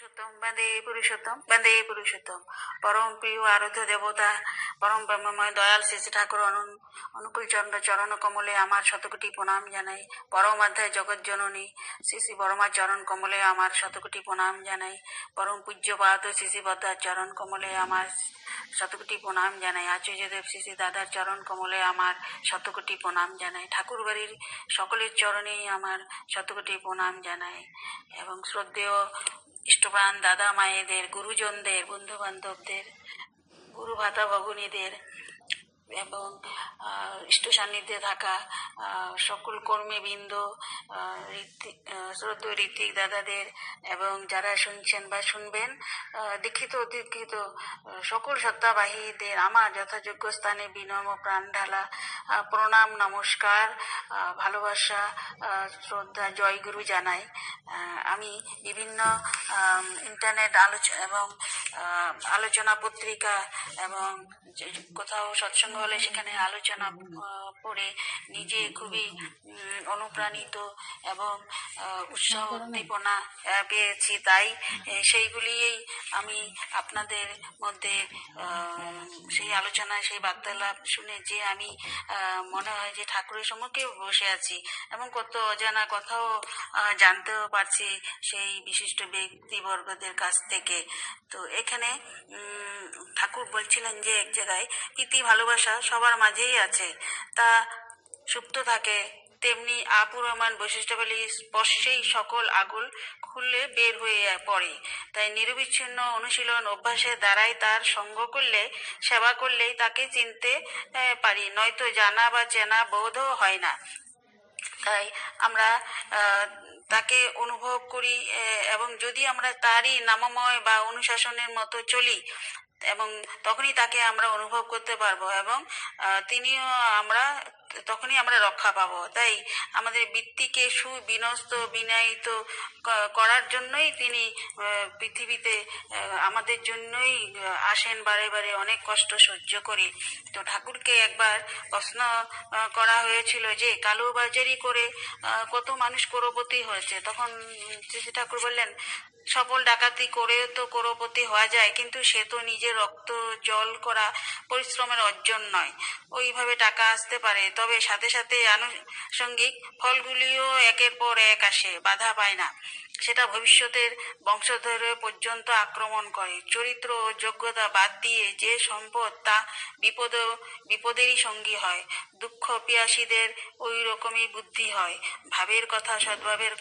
পুরুষোত্তম, বন্দে পুরুষোত্তম বন্দে পুরুষোত্তম। পরম প্রিয় আরাধ্য দেবতা, পরম ব্রহ্মময় দয়াল শ্রী ঠাকুর অনুকূল চন্দ্র চরণ কমলে আমার শতকোটি প্রণাম জানাই। পরম অধ্যায় জগৎ জননী, শ্রী শ্রী বরমা চরণ কমলে আমার শতকোটি প্রণাম জানাই। পরম পূজ্য পাদ শ্রী শ্রী বদ্দার চরণ কমলে আমার শতকোটি প্রণাম জানাই। আচার্যদেব শ্রী শ্রী দাদার চরণ কমলে আমার শতকোটি প্রণাম জানাই। ঠাকুর বাড়ির সকলের চরণেই আমার শতকোটি প্রণাম জানাই। এবং শ্রদ্ধেয় ইষ্টপ্রাণ দাদা মায়েদের গুরুজনদের বন্ধু বান্ধবদের গুরু ভাতা ভগনীদের এবং ইষ্ট সান্নিধ্যে থাকা সকল কর্মীবৃন্দ আহ, ঋত্বিক দাদাদের এবং যারা শুনছেন বা শুনবেন দীক্ষিত অদীক্ষিত আহ, সকল সত্তাবাহীদের আমার যথাযোগ্য স্থানে বিনম্র প্রাণ ঢালা প্রণাম নমস্কার ভালোবাসা শ্রদ্ধা জয়গুরু জানাই। আমি বিভিন্ন ইন্টারনেট আলোচনা এবং আলোচনা পত্রিকা এবং কোথাও সৎসঙ্গ হলে সেখানে আলোচনা পড়ে নিজে খুবই অনুপ্রাণিত এবং উৎসাহ উদ্দীপনা পেয়েছি। তাই সেইগুলিই আমি আপনাদের মধ্যে সেই আলোচনায়, সেই বার্তালাপ শুনে যে আমি মনে হয় যে ঠাকুরের সম্মুখে বসে আছি এবং কত অজানা কথাও জানতেও পারছি সেই বিশিষ্ট ব্যক্তিবর্গদের কাছ থেকে। তো এখানে ঠাকুর বলছিলেন যে এক জায়গায় প্রীতি ভালোবাসা সবার মাঝেই আছে। তা সুপ্ত থাকে, তেমনি আপুরমান বৈশিষ্ট্যাবলী স্পর্শেই সকল আগুল খুললে বের হয়ে পড়ে। তাই নিরবিচ্ছিন্ন অনুশীলন অভ্যাসের দ্বারাই তার সঙ্গ করলে, সেবা করলেই তাকে চিনতে পারি। নয়তো জানা বা চেনা বোধও হয় না। তাই আমরা তাকে অনুভব করি এবং যদি আমরা তারই নামময় বা অনুশাসনের মতো চলি, এবং তখনই তাকে আমরা অনুভব করতে পারব, এবং তিনিও আমরা তখনই আমরা রক্ষা পাবো। তাই আমাদের বৃত্তিকে সুবিনস্ত বিনায়িত করার জন্যই তিনি পৃথিবীতে আমাদের জন্যই আসেন বারে বারে। অনেক কষ্ট সহ্য করে। তো ঠাকুরকে একবার প্রশ্ন করা হয়েছিল যে কালোবাজারি করে কত মানুষ করপতি হয়েছে? তখন শ্রী ঠাকুর বললেন, সফল ডাকাতি করেও তো করপতি হওয়া যায়, কিন্তু সে তো নিজের রক্ত জল করা পরিশ্রমের অর্জন নয়। ওইভাবে টাকা আসতে পারে। তবে সাথে সাথে আনুষঙ্গিক ফলগুলিও একের পর এক আসে, বাধা পায় না। সেটা ভবিষ্যতের বংশধর পর্যন্ত আক্রমণ করে। চরিত্র ও যোগ্যতা বাদ দিয়ে যে সম্পদ তা বিপদ, বিপদেরই সঙ্গী হয়। দুঃখ পিয়াসীদের ওই রকমই বুদ্ধি হয়। ভাবের কথা সদ্ভাবের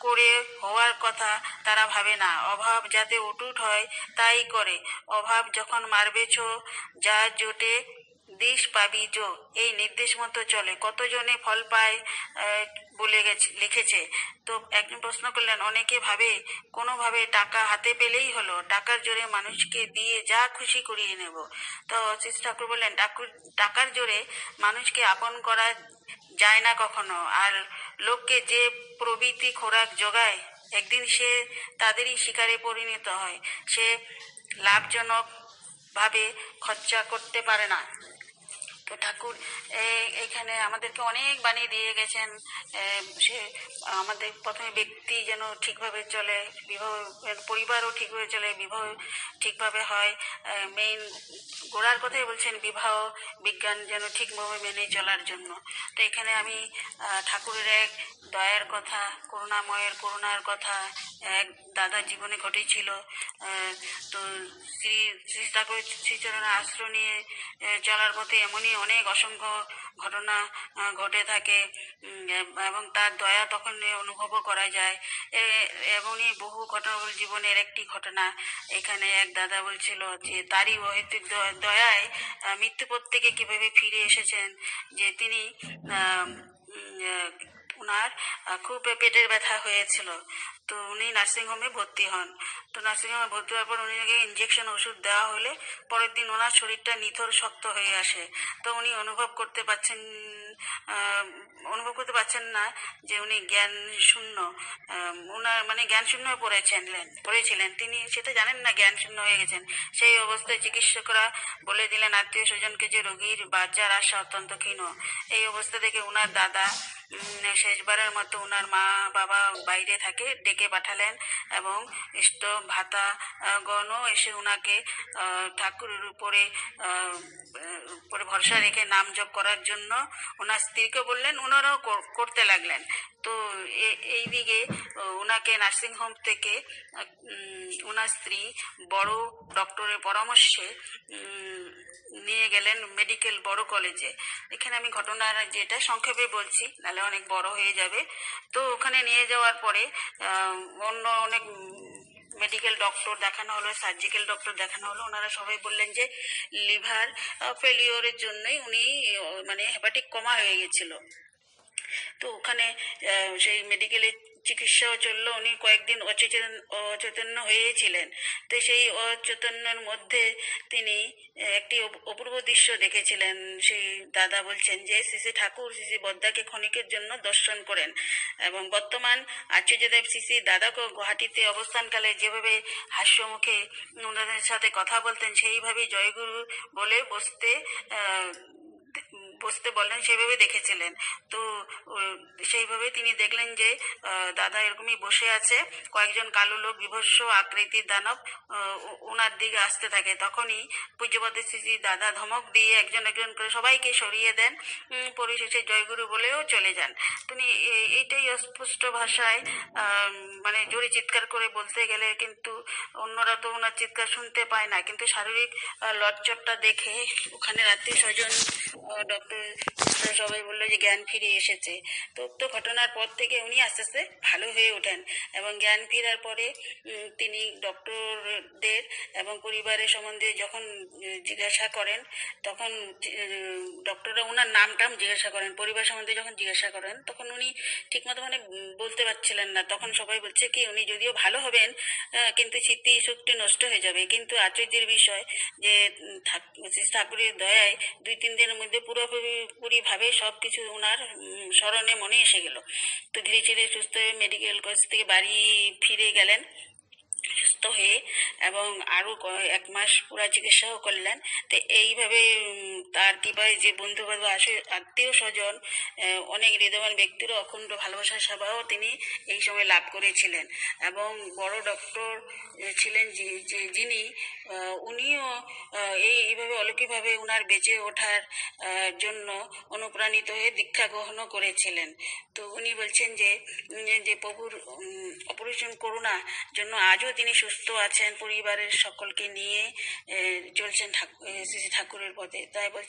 করে হওয়ার কথা তারা ভাবে না। অভাব যাতে অটুট হয়, তাই করে। অভাব যখন মারবেছ, যা জোটে দিশ পাবি জো। এই নির্দেশ মতো চলে। কতজনে ফল পায় বলে গেছে, লিখেছে। তো একজন প্রশ্ন করলেন, অনেকে ভাবে, কোনোভাবে টাকা হাতে পেলেই হলো। টাকার জোরে মানুষকে দিয়ে যা খুশি করিয়ে নেব। তো শ্রী ঠাকুর বললেন টাকার জোরে মানুষকে আপন করা যায় না কখনো। আর লোককে যে প্রবৃত্তি খোরাক যোগায় একদিন সে তাদেরই শিকারে পরিণত হয়। সে লাভজনক ভাবে খরচা করতে পারে না। তো ঠাকুর, এ- এখানে আমাদেরকে অনেক বাণী দিয়ে গেছেন। সে, আমাদের প্রথমে ব্যক্তি যেন ঠিকভাবে চলে, বিবাহ পরিবারও ঠিকভাবে চলে, বিবাহ ঠিকভাবে হয়। মেইন গোড়ার কথাই বলছেন, বিবাহ, বিজ্ঞান যেন ঠিকভাবে মেনে চলার জন্য। তো এখানে আমি ঠাকুরের এক দয়ার কথা, করুণাময়ের, করুণার কথা, এক দাদার জীবনে ঘটেছিল তো শ্রী শ্রী ঠাকুর শ্রীচরণের আশ্রয় নিয়ে চলার পথে এমনই অনেক অসংখ্য ঘটনা ঘটে থাকে এবং তার দয়া তখন অনুভবও করা যায়। এমনই বহু ঘটনা জীবনের একটি ঘটনা এখানে এক দাদা বলছিল যে, তারই অহেতুক দয়ায় মৃত্যুপথ থেকে কীভাবে ফিরে এসেছেন? যে তিনি ওনার খুব পেটের ব্যথা হয়েছিল। তো উনি নার্সিংহোমে ভর্তি হন। তো নার্সিংহোমে ভর্তি হওয়ার পর উনিকে ইঞ্জেকশন ওষুধ দেওয়া হলে পরের দিন ওনার শরীরটা নিথর, শক্ত হয়ে আসে। তো উনি অনুভব করতে পারছেন অনুভব করতে পারছেন না যে উনি জ্ঞান শূন্য ওনার মানে জ্ঞান শূন্য হয়ে পড়েছিলেন পড়েছিলেন। তিনি সেটা জানেন না জ্ঞান শূন্য হয়ে গেছেন। সেই অবস্থায় চিকিৎসকরা বলে দিলেন, আত্মীয় স্বজনকে যে রোগীর বাচ্চার আশা অত্যন্ত ক্ষীণ। এই অবস্থা থেকে ওনার দাদা শেষবারের মতো ওনার মা বাবা বাইরে থাকে ডেকে পাঠালেন এবং ইষ্ট ভাতা গণও এসে ওনাকে ঠাকুরের উপরে উপরে ভরসা রেখে নাম জপ করার জন্য ওনার স্ত্রীকে বললেন ওনারাও করতে লাগলেন। তো এ- এইদিকে আহ, ওনাকে নার্সিং হোম থেকে ওনার স্ত্রী বড় ডক্টরের পরামর্শে নিয়ে গেলেন মেডিকেল বড় কলেজে। এখানে আমি ঘটনার যেটা সংক্ষেপে বলছি নাহলে অনেক বড় হয়ে যাবে। তো ওখানে নিয়ে যাওয়ার পরে অন্য অনেক মেডিকেল ডক্টর দেখানো হলো সার্জিক্যাল ডক্টর দেখানো হলো। ওনারা সবাই বললেন যে লিভার ফেলিওরের জন্যই উনি মানে হেপাটিক কমা হয়ে গেছিল। তো ওখানে সেই মেডিকেলে চিকিৎসাও চলল। উনি কয়েকদিন অচেতন অচেতন্য হয়েছিলেন। তো সেই অচেতন্যর মধ্যে তিনি একটি অপ- অপূর্ব দৃশ্য দেখেছিলেন। সেই দাদা বলছেন যে, শ্রী ঠাকুর শ্রী বদ্দাকে ক্ষণিকের জন্য দর্শন করেন এবং বর্তমান আচার্যদেব শ্রী দাদাকে গুয়াহাটিতে অবস্থানকালে যেভাবে হাস্যমুখে ওনাদের সাথে কথা বলতেন, সেইভাবেই জয়গুরু বলে বসতে বসতে বললেন সেভাবে দেখেছিলেন। তো সেইভাবে তিনি দেখলেন যে দাদা এরকমই বসে আছে। কয়েকজন কালো লোক, বিভৎস আকৃতির দানব ওনার দিকে আসতে থাকে। তখনই পূজ্যপদ শ্রী দাদা ধমক দিয়ে একজন একজন করে সবাইকে সরিয়ে দেন। পরিশেষে জয়গুরু বলেও চলে যান। তিনি এইটাই অস্পষ্ট ভাষায় মানে জোরে চিৎকার করে বলতে গেলে কিন্তু অন্যরা তো ওনার চিৎকার শুনতে পায় না। কিন্তু শারীরিক লজ্জরটা দেখে ওখানে আত্মীয় স্বজন ডক্টর সবাই বলল যে জ্ঞান ফিরে এসেছে। তো উক্ত ঘটনার পর থেকে উনি আস্তে আস্তে ভালো হয়ে ওঠেন এবং জ্ঞান ফেরার পরে তিনি ডক্টরদের এবং পরিবারের সম্বন্ধে যখন জিজ্ঞাসা করেন, তখন ডক্টররা ওনার নাম টাম জিজ্ঞাসা করেন, পরিবার সম্বন্ধে যখন জিজ্ঞাসা করেন, তখন উনি ঠিকমতো মানে বলতে পারছিলেন না। তখন সবাই বলছে কি, উনি যদিও ভালো হবেন কিন্তু স্মৃতি শক্তি নষ্ট হয়ে যাবে। কিন্তু আশ্চর্যের বিষয় যে ঠাকুরের দয়ায় দুই তিন দিনের মধ্যে পুরোপুরি ভাবে সবকিছু ওনার স্মরণে মনে এসে গেল। তো ধীরে ধীরে সুস্থ হয়ে মেডিকেল কলেজ থেকে বাড়ি ফিরে গেলেন। সুস্থ হয়ে এবং আরও ক- এক মাস পুরা চিকিৎসাও করলেন। তো এইভাবে তার কৃপায় যে বন্ধু বান্ধব আসে আত্মীয় স্বজন অনেক হৃদয়বান ব্যক্তিরও অখণ্ড ভালোবাসার সেবাও তিনি এই সময় লাভ করেছিলেন। এবং বড় ডক্টর ছিলেন যিনি উনিও এই এইভাবে অলৌকিকভাবে উনার বেঁচে ওঠার জন্য অনুপ্রাণিত হয়ে দীক্ষা গ্রহণও করেছিলেন। তো উনি বলছেন যে যে প্রভুর উম, অপরিসীম করুণা জন্য আজও তিনি সুস্থ আছেন পরিবারের সকলকে নিয়ে চলছেন ঠাকুর ঠাকুরের পথে। তাই বলছেন